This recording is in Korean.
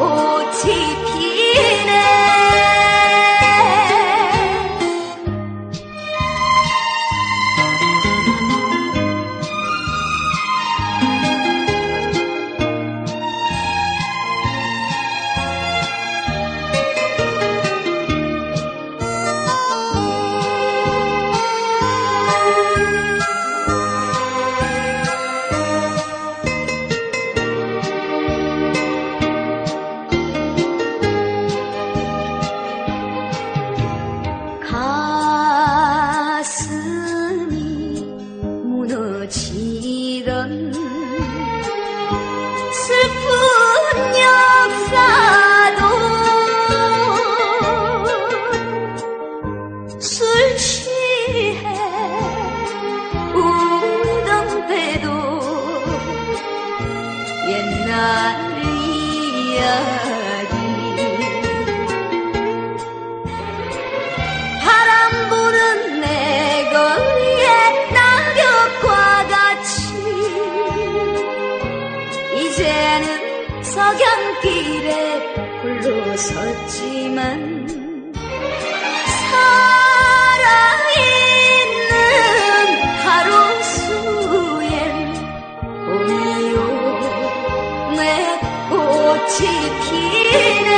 落ちて not 이제는 석양길에 홀로 섰지만 살아있는 하루수엔 봄이요 내 꽃이 피네.